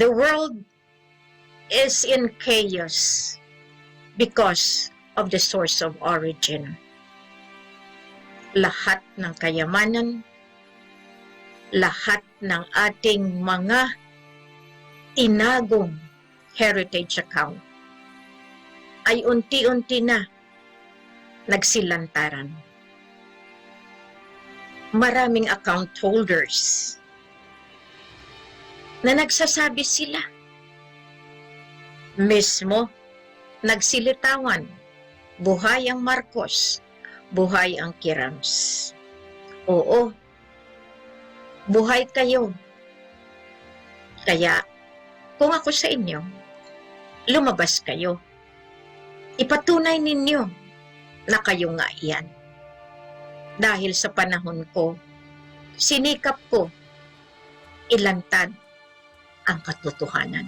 The world is in chaos because of the source of origin. Lahat ng kayamanan, lahat ng ating mga tinagong heritage account ay unti-unti na nagsilantaran. Maraming account holders na nagsasabi sila. Mismo nagsilitawan. Buhay ang Marcos buhay ang Kirams. Oo buhay kayo. Kaya kung ako sa inyo lumabas kayo. Ipatunay ninyo na kayo nga yan dahil sa panahon ko sinikap ko ilantad ang katotohanan.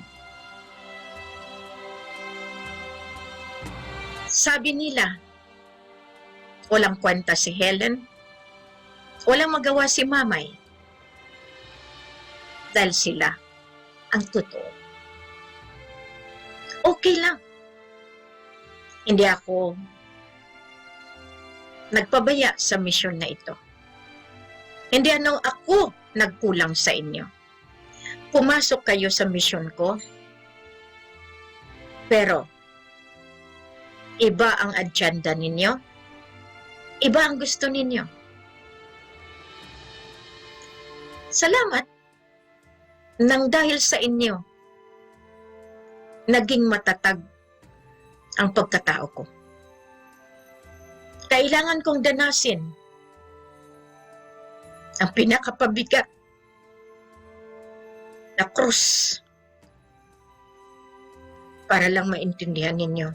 Sabi nila, walang kwenta si Helen, walang magawa si Mamay, dahil sila ang totoo. Okay lang. Hindi ako nagpabaya sa misyon na ito. Hindi ano ako nagkulang sa inyo pumasok kayo sa mission ko. Pero, iba ang agenda ninyo. Iba ang gusto ninyo. Salamat nang dahil sa inyo, naging matatag ang pagkatao ko. Kailangan kong danasin ang pinakapabigat na krus para lang maintindihan ninyo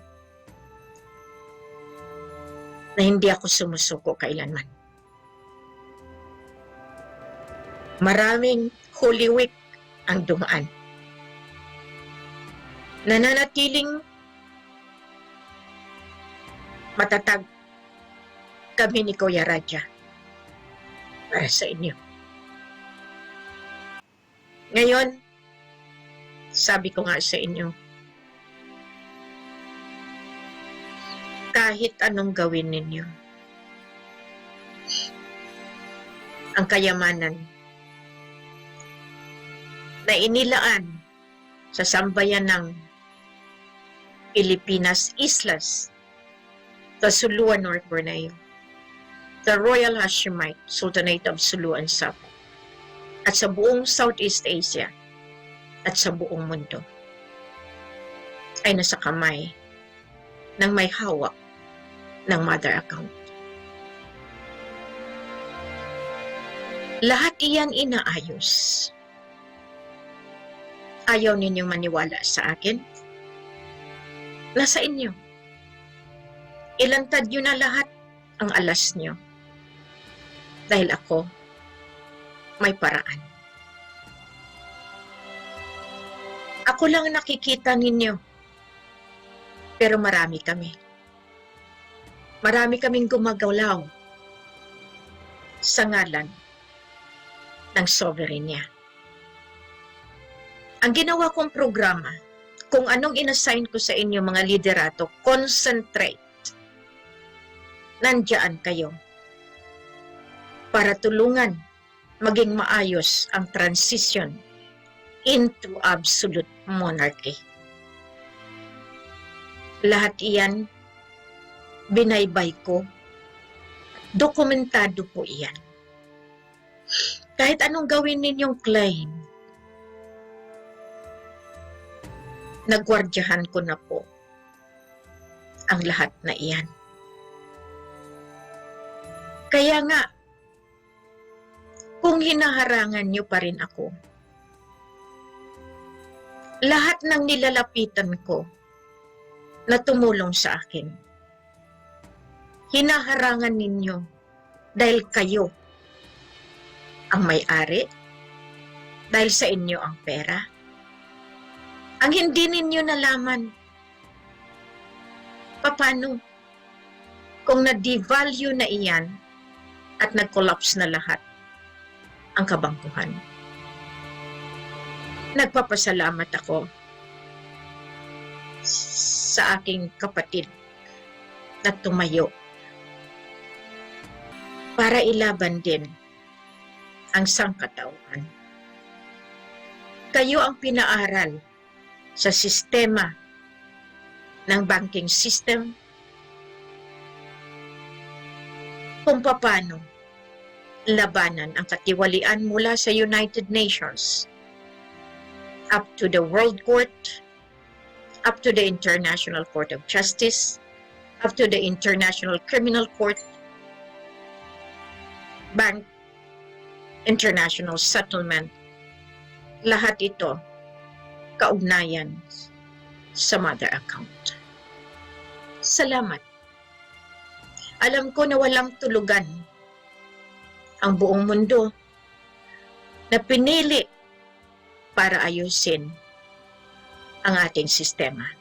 na hindi ako sumusuko kailanman. Maraming Holy Week ang dumaan. Nananatiling matatag kami ni Kuya Raja para sa inyo. Ngayon, sabi ko nga sa inyo, kahit anong gawin ninyo, ang kayamanan na inilaan sa sambayan ng Pilipinas Islas, Tasuluan, North Borneo, the Royal Hashemite Sultanate of Sulu and Sabah, at sa buong Southeast Asia at sa buong mundo ay nasa kamay ng may hawak ng mother account. Lahat iyan inaayos. Ayaw ninyong maniwala sa akin? Nasa inyo. Ilantad nyo na lahat ang alas nyo. Dahil ako, may paraan. Ako lang nakikita ninyo. Pero marami kami. Marami kaming gumagalaw sa ngalan ng sovereignty. Ang ginawa kong programa, kung anong inassign ko sa inyo mga liderato, concentrate. Nandiyan kayo para tulungan maging maayos ang transition into absolute monarchy. Lahat iyan, binaybay ko, dokumentado po iyan. Kahit anong gawin ninyong claim, nagwardyahan ko na po ang lahat na iyan. Kaya nga, kung hinaharangan niyo pa rin ako, lahat ng nilalapitan ko na tumulong sa akin, hinaharangan ninyo dahil kayo ang may-ari, dahil sa inyo ang pera. Ang hindi ninyo nalaman, papano kung na-devalue na iyan at nag-collapse na lahat ang kabangkuhan. nagpapasalamat ako sa aking kapatid na tumayo para ilaban din ang sangkatauhan. Kayo ang pinaaral sa sistema ng banking system kung paano labanan ang katiwalian mula sa United Nations up to the World Court, up to the International Court of Justice, up to the International Criminal Court, Bank, International Settlement, lahat ito kaugnayan sa mother account. Salamat. Alam ko na walang tulugan ang buong mundo na pinili para ayusin ang ating sistema.